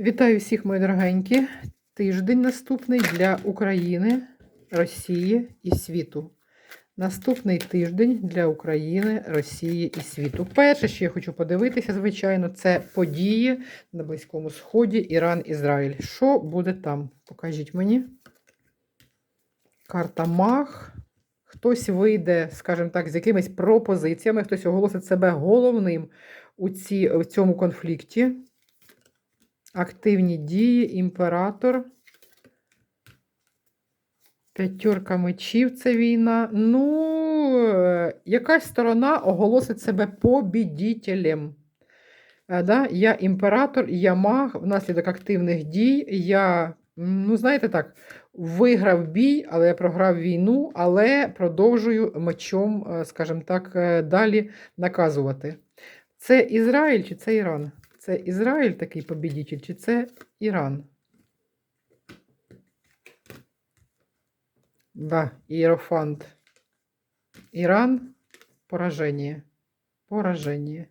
Вітаю всіх, мої дорогенькі. Тиждень наступний для України, Росії і світу. Наступний тиждень для України, Росії і світу. Перше, що я хочу подивитися, звичайно, це події на Близькому Сході, Іран, Ізраїль. Що буде там? Покажіть мені. Карта Мах. Хтось вийде, скажімо так, з якимись пропозиціями, хтось оголосить себе головним у, ці, у цьому конфлікті. Активні дії, імператор. П'ятерка мечів це війна. Ну, е, якась сторона оголосить себе побідітелем. Е, Да? Я імператор, я маг, внаслідок активних дій. Я, ну, знаєте так, виграв бій, але я програв війну, але продовжую мечом, е, скажімо так, далі наказувати. Це Ізраїль чи це Іран? Це Ізраїль такий побідітель, чи це Іран? Да, Іерофант. Іран пораження. Пораження.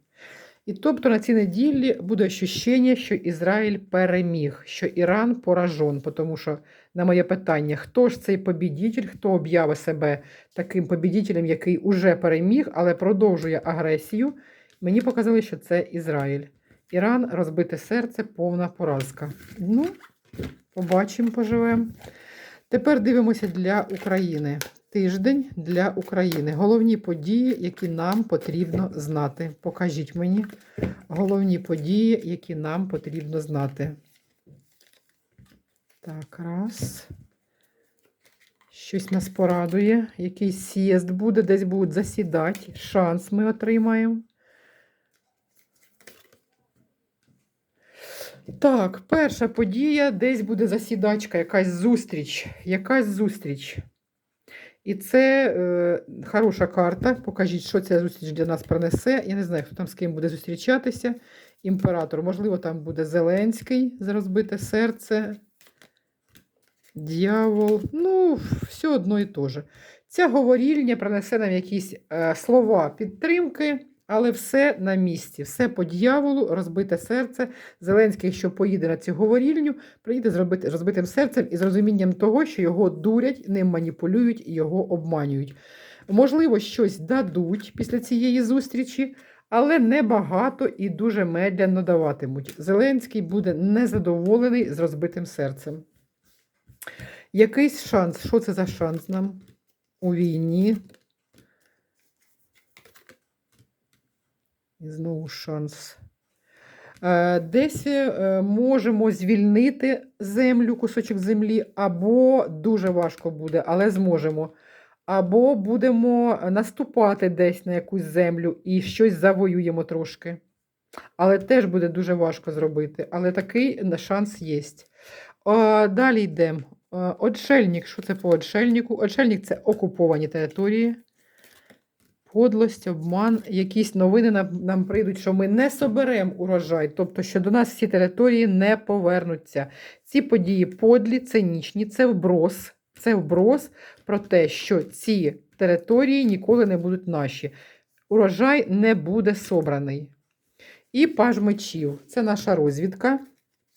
І тобто на цій неділі буде ощущення, що Ізраїль переміг, що Іран поражен. Тому що на моє питання, хто ж цей побідітель, хто об'явив себе таким побідітелем, який уже переміг, але продовжує агресію, мені показали, що це Ізраїль. Іран розбите серце, повна поразка. Ну, побачимо, поживемо. Тепер дивимося для України. Тиждень для України. Головні події, які нам потрібно знати. Покажіть мені головні події, які нам потрібно знати. Так, раз. Щось нас порадує. Якийсь с'їзд буде, десь будуть засідати. Шанс ми отримаємо. Так, перша подія, десь буде засідачка, якась зустріч. Якась зустріч. І це е, хороша карта. Покажіть, що ця зустріч для нас принесе. Я не знаю, хто там з ким буде зустрічатися. Імператор. Можливо, там буде Зеленський за розбите серце. Дьявол. Ну, все одно і те же. Ця говорільня принесе нам якісь е, слова підтримки. Але все на місці, все по дьяволу, розбите серце. Зеленський, що поїде на цю говорільню, приїде з розбитим серцем і з розумінням того, що його дурять, ним маніпулюють і його обманюють. Можливо, щось дадуть після цієї зустрічі, але небагато і дуже медляно даватимуть. Зеленський буде незадоволений з розбитим серцем. Якийсь шанс. Що це за шанс нам у війні? І знову шанс. Е, Десь е, можемо звільнити землю, кусочок землі, або дуже важко буде, але зможемо. Або будемо наступати десь на якусь землю і щось завоюємо трошки. Але теж буде дуже важко зробити. Але такий шанс є. Е, Далі йдемо. Отшельник. Що це по отшельнику? Отшельник це окуповані території. Подлость, обман, якісь новини нам, нам прийдуть, що ми не соберемо урожай, тобто, що до нас ці території не повернуться. Ці події подлі, цинічні, це вброс, це вброс про те, що ці території ніколи не будуть наші. Урожай не буде собраний. І паж мечів. Це наша розвідка.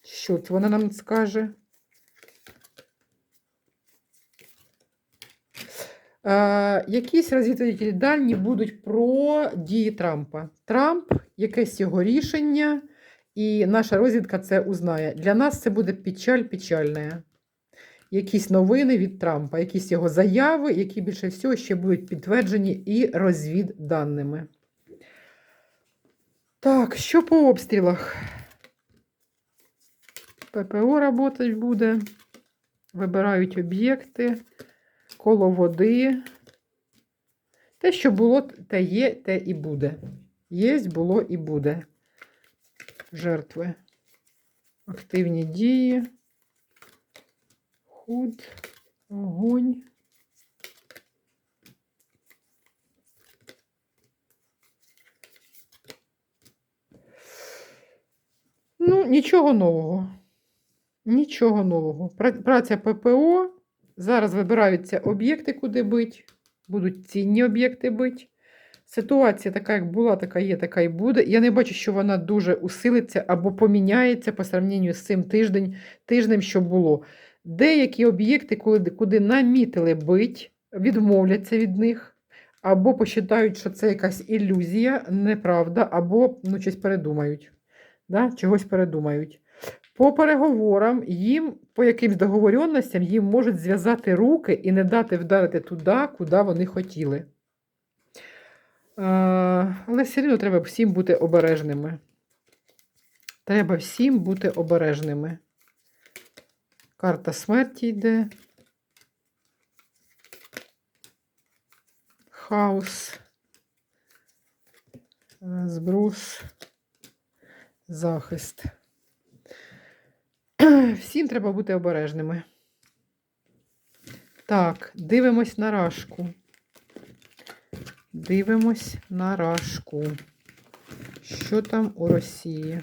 Що це вона нам скаже? Якісь розвідувальні дані будуть про дії Трампа. Трамп, якесь його рішення, і наша розвідка це узнає. Для нас це буде печаль печальна. Якісь новини від Трампа, якісь його заяви, які більше всього ще будуть підтверджені і розвідданими. Так, що по обстрілах? ППО працювати буде. Вибирають об'єкти коло води. Те, що було, те є, те і буде. Єсть, було і буде. Жертви. Активні дії. Худ, огонь. Ну, нічого нового. Нічого нового. Праця ППО. Зараз вибираються об'єкти, куди бить. Будуть цінні об'єкти бить. Ситуація така, як була, така є, така і буде. Я не бачу, що вона дуже усилиться або поміняється по сравненню з цим тиждень, тижнем, що було. Деякі об'єкти, куди, намітили бить, відмовляться від них, або посчитають, що це якась ілюзія, неправда, або ну, щось передумають. Да? Чогось передумають. По переговорам їм, по якимсь договоренностям, їм можуть зв'язати руки і не дати вдарити туди, куди вони хотіли. Але все одно треба всім бути обережними. Треба всім бути обережними. Карта смерті йде. Хаос. Е, Збрус. Захист. Всім треба бути обережними. Так, дивимось на рашку. Дивимось на рашку. Що там у Росії?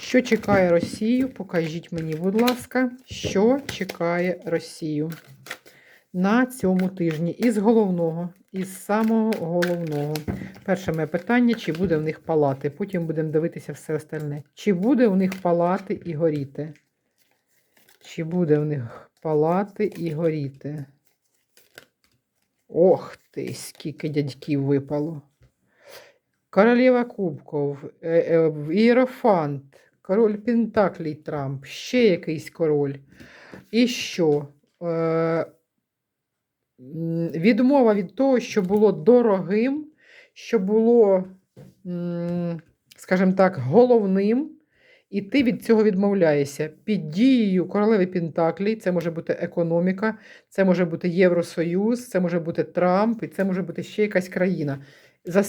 Що чекає Росію? Покажіть мені, будь ласка, що чекає Росію на цьому тижні із головного, із самого головного. Перше моє питання: чи буде в них палати? Потім будемо дивитися все остальне. Чи буде у них палати і горіти? Чи буде в них палати і горіти? Ох ти, скільки дядьків випало. Королева Кубков, е, е, Іерофант, король Пентаклій Трамп, ще якийсь король. І що? Відмова від того, що було дорогим, що було, скажімо так, головним, і ти від цього відмовляєшся. Під дією королеви Пентаклі, це може бути економіка, це може бути Євросоюз, це може бути Трамп, і це може бути ще якась країна,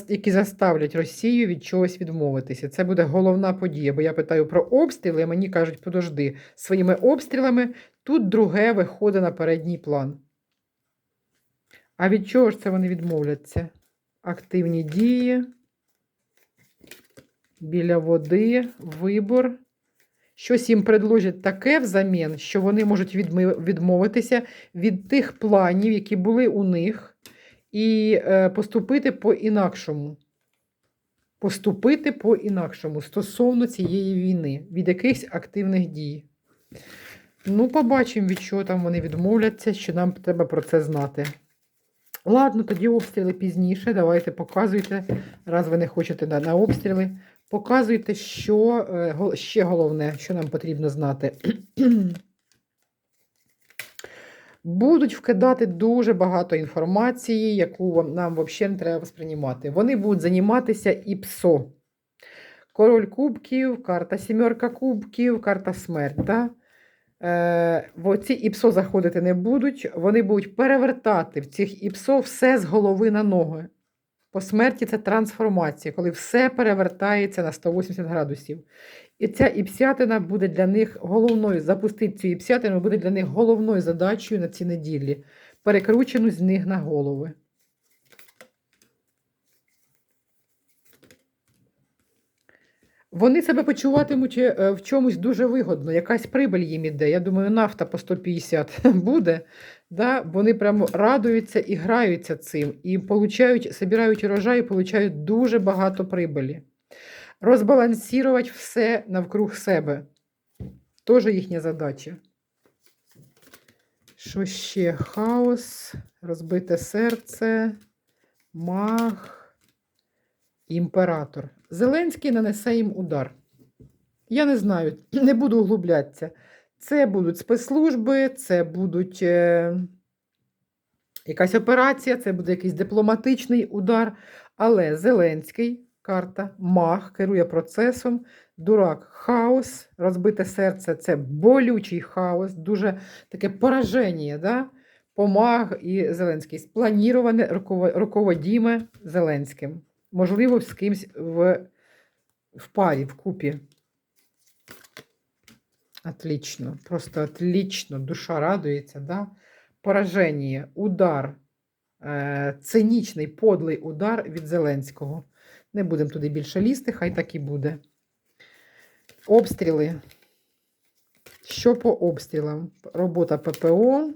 які заставлять Росію від чогось відмовитися. Це буде головна подія. Бо я питаю про обстріли, а мені кажуть, подожди, своїми обстрілами тут друге виходить на передній план. А від чого ж це вони відмовляться? Активні дії, біля води, вибор. Щось їм предложать таке взамін, що вони можуть відмовитися від тих планів, які були у них, і е, поступити по-інакшому. Поступити по-інакшому стосовно цієї війни, від якихось активних дій. Ну, побачимо, від чого там вони відмовляться, що нам треба про це знати. Ладно, тоді обстріли пізніше. Давайте показуйте, раз ви не хочете на, на обстріли. Показуйте, що е, ще головне, що нам потрібно знати. Будуть вкидати дуже багато інформації, яку вам- нам взагалі не треба сприймати. Вони будуть займатися ІПСО. Король кубків, карта сімерка кубків, карта смерть. Е, в оці ІПСО заходити не будуть. Вони будуть перевертати в цих ІПСО все з голови на ноги. По смерті це трансформація, коли все перевертається на 180 градусів. І ця іпсятина буде для них головною, запустити цю іпсятину буде для них головною задачею на ці неділі, перекручену з них на голови. Вони себе почуватимуть е, в чомусь дуже вигодно, якась прибиль їм іде. Я думаю, нафта по 150 буде. Да? Вони прямо радуються і граються цим, і получають, собирають урожай і получають дуже багато прибилі. Розбалансувати все навкруг себе. Теж їхня задача. Що ще? Хаос, розбите серце, маг, імператор. Зеленський нанесе їм удар. Я не знаю, не буду углублятися. Це будуть спецслужби, це будуть е, якась операція, це буде якийсь дипломатичний удар. Але Зеленський, карта, маг, керує процесом, дурак, хаос, розбите серце це болючий хаос, дуже таке пораження. Да? Помаг і Зеленський. Спланіроване руководіме Зеленським. Можливо, з кимсь в, в парі, в купі. Отлично, просто отлично. Душа радується, да? Пораження, удар, е, цинічний, подлий удар від Зеленського. Не будемо туди більше лізти, хай так і буде. Обстріли. Що по обстрілам? Робота ППО.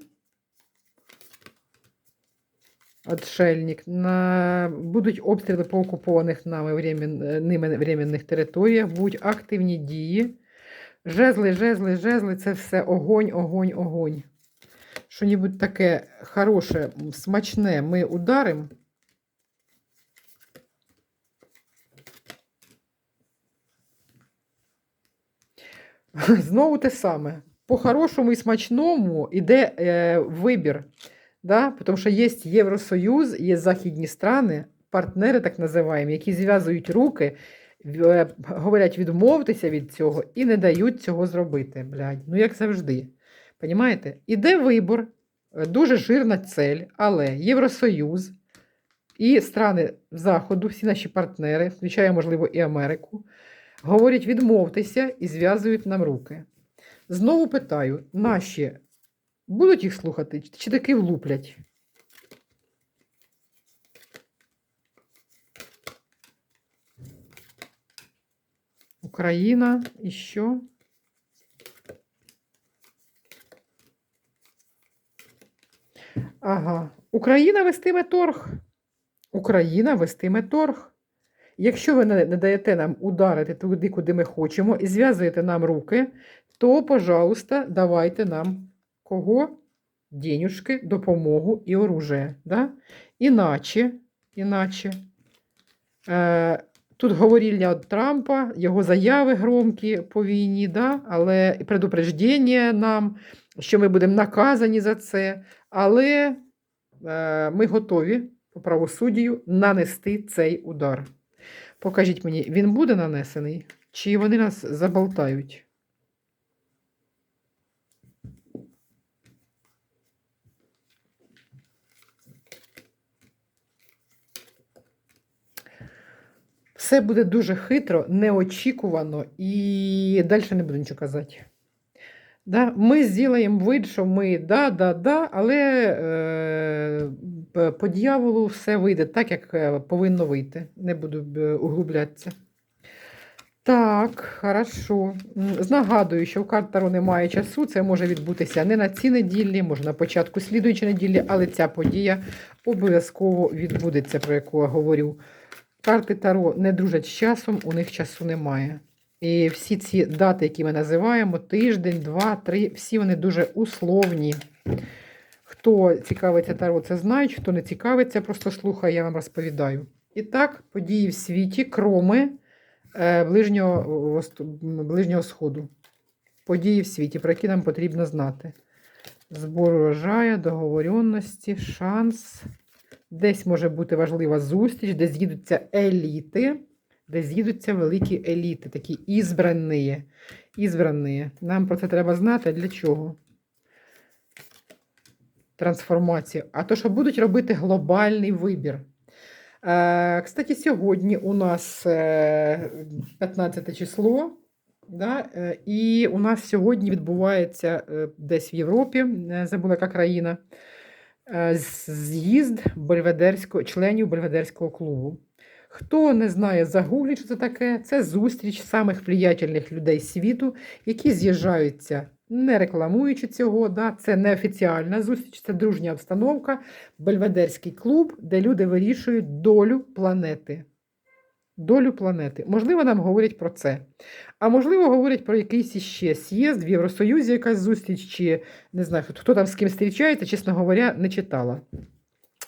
Отшельник. На... Будуть обстріли по окупованих нами времен... е, ними временних територіях, будуть активні дії. Жезли, жезли, жезли це все огонь, огонь, огонь. Що-небудь таке хороше, смачне ми ударимо. Знову те саме. По-хорошому і смачному йде е, вибір. Да? Тому що є Євросоюз, є західні страни, партнери так називаємо, які зв'язують руки, е, говорять відмовитися від цього і не дають цього зробити. Блядь. Ну, як завжди. Понімаєте? Іде вибор, дуже жирна цель, але Євросоюз і страни Заходу, всі наші партнери, включає, можливо, і Америку, говорять відмовтеся і зв'язують нам руки. Знову питаю, наші будуть їх слухати чи таки влуплять? Україна і що? Ага. Україна вестиме торг. Україна вестиме торг. Якщо ви не даєте нам ударити туди, куди ми хочемо, і зв'язуєте нам руки, то, пожалуйста, давайте нам кого? Денюжки, допомогу і оружие. Да? Іначе, іначе е, тут говоріння Трампа, його заяви громкі по війні, да? але предупреждення нам, що ми будемо наказані за це. Але е, ми готові по правосуддю нанести цей удар. Покажіть мені, він буде нанесений, чи вони нас заболтають? Все буде дуже хитро, неочікувано і далі не буду нічого казати. Да? Ми зробимо вид, що ми да, да, да, але е, по дьяволу все вийде так, як е, повинно вийти. Не буду е, углублятися. Так, хорошо. Нагадую, що в карт Таро немає часу. Це може відбутися не на цій неділі, може на початку слідуючої неділі, але ця подія обов'язково відбудеться, про яку я говорю. Карти Таро не дружать з часом, у них часу немає. І всі ці дати, які ми називаємо, тиждень, два, три, всі вони дуже условні. Хто цікавиться Таро, це знають, хто не цікавиться, просто слухає, я вам розповідаю. І так, події в світі, кроми е, ближнього, ближнього Сходу. Події в світі, про які нам потрібно знати. Збор урожаю, договоренності, шанс. Десь може бути важлива зустріч, де з'їдуться еліти, де з'їдуться великі еліти, такі ізбрані. ізбрані. Нам про це треба знати. Для чого? Трансформація. А то, що будуть робити глобальний вибір. Е, кстати, сьогодні у нас е, 15 число. Да? е, І у нас сьогодні відбувається е, десь в Європі, забула яка країна, е, з'їзд Бельведерського, членів Бельведерського клубу. Хто не знає, загугліть, що це таке. Це зустріч самих влиятельних людей світу, які з'їжджаються, не рекламуючи цього. Да? Це неофіціальна зустріч, це дружня обстановка, Бельведерський клуб, де люди вирішують долю планети. Долю планети. Можливо, нам говорять про це. А можливо, говорять про якийсь іще з'їзд в Євросоюзі, якась зустріч, чи не знаю, хто- там з ким зустрічається, чесно говоря, не читала.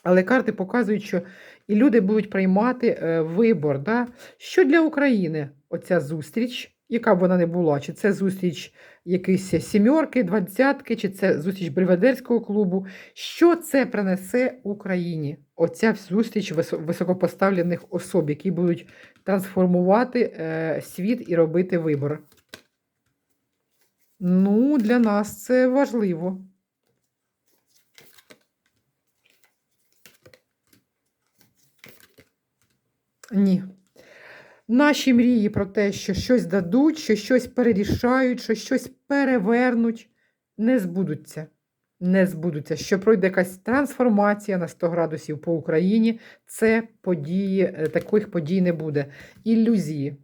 Але карти показують, що і люди будуть приймати е, вибор. Да? Що для України оця зустріч, яка б вона не була, чи це зустріч якоїсь сімерки, двадцятки, чи це зустріч Бельведерського клубу. Що це принесе Україні? Оця зустріч високопоставлених особ, які будуть трансформувати е, світ і робити вибор. Ну, для нас це важливо. Ні. Наші мрії про те, що щось дадуть, що щось перерішають, що щось перевернуть, не збудуться. Не збудуться. Що пройде якась трансформація на 100 градусів по Україні, це події, е, таких подій не буде. Ілюзії.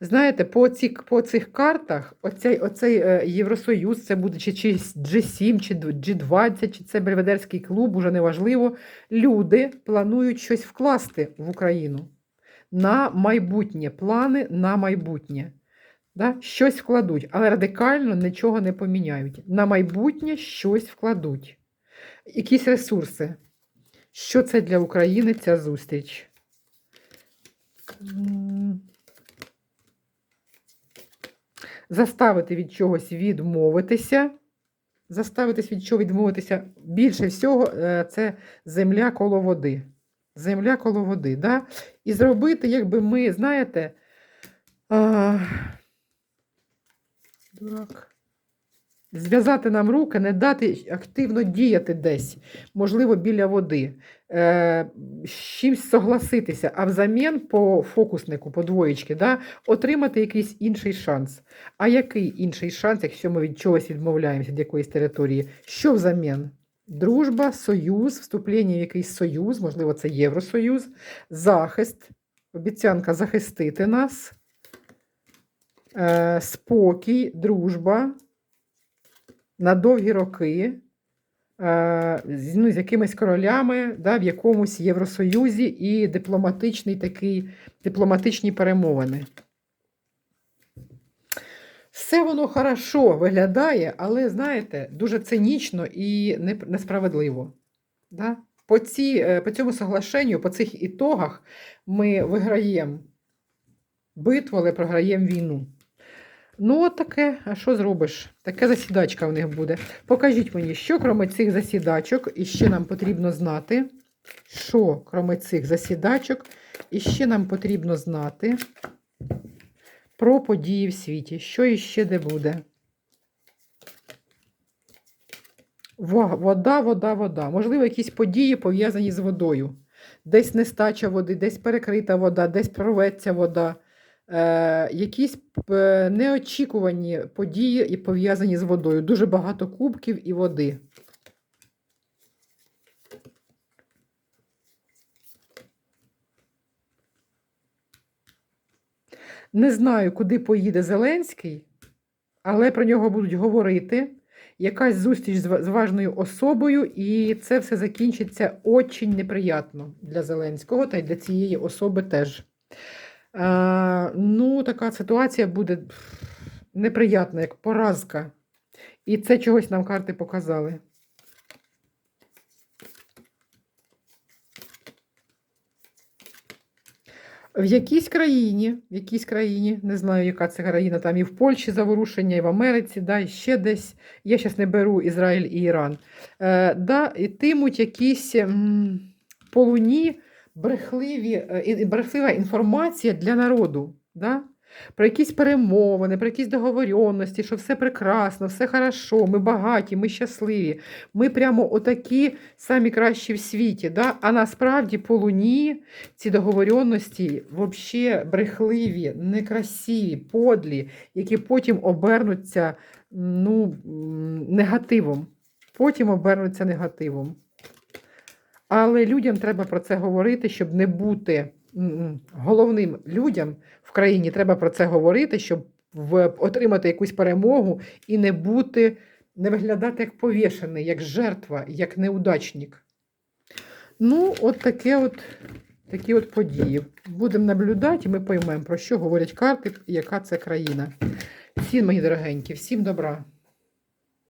Знаєте, по, ці, по цих картах оцей, оцей е, Євросоюз, це буде чи, чи G7, чи G20, чи це Бельведерський клуб, уже неважливо. Люди планують щось вкласти в Україну на майбутнє, плани на майбутнє. Да? Щось вкладуть, але радикально нічого не поміняють. На майбутнє щось вкладуть. Якісь ресурси. Що це для України ця зустріч? Заставити від чогось відмовитися. Заставитись від чого відмовитися. Більше всього, е, це земля коло води. Земля коло води. Да? І зробити, якби ми, знаєте, а... дурак. Зв'язати нам руки, не дати активно діяти десь, можливо, біля води, е, з чимось согласитися, а взамін по фокуснику, по двоєчки, да, отримати якийсь інший шанс. А який інший шанс, якщо ми від чогось відмовляємося від якоїсь території? Що взамін? Дружба, союз, вступлення в якийсь союз, можливо, це Євросоюз, захист, обіцянка захистити нас, е, спокій, дружба. На довгі роки е, ну, з якимись королями да, в якомусь Євросоюзі і дипломатичний такий, дипломатичні перемовини. Все воно хорошо виглядає, але, знаєте, дуже цинічно і несправедливо. Да? По, ці, е, по цьому соглашенню, по цих ітогах ми виграємо битву, але програємо війну. Ну, от таке, а що зробиш? Таке засідачка в них буде. Покажіть мені, що крім цих засідачок, іще нам потрібно знати. Що, крім цих засідачок, іще нам потрібно знати про події в світі. Що іще де буде? Вода, вода, вода. Можливо, якісь події пов'язані з водою. Десь нестача води, десь перекрита вода, десь прорветься вода. Е, якісь е, неочікувані події і пов'язані з водою. Дуже багато кубків і води. Не знаю, куди поїде Зеленський, але про нього будуть говорити. Якась зустріч з важною особою, і це все закінчиться очень неприятно для Зеленського та й для цієї особи теж. Е, ну, така ситуація буде неприятна, як поразка. І це чогось нам карти показали. В якійсь країні, в якійсь країні, не знаю, яка це країна, там і в Польщі заворушення, і в Америці, да, і ще десь. Я зараз не беру Ізраїль і Іран. Е, да, ітимуть якісь м, полуні брехливі, е, брехлива інформація для народу. Да? Про якісь перемовини, про якісь договоренності, що все прекрасно, все хорошо, ми багаті, ми щасливі. Ми прямо отакі самі кращі в світі. Да? А насправді по луні ці договоренності взагалі брехливі, некрасиві, подлі, які потім обернуться ну, негативом. Потім обернуться негативом. Але людям треба про це говорити, щоб не бути головним людям в країні. Треба про це говорити, щоб отримати якусь перемогу і не бути, не виглядати як повішений, як жертва, як неудачник. Ну, от таке от, такі от події. Будемо наблюдати, і ми поймемо, про що говорять карти і яка це країна. Всім, мої дорогенькі, всім добра.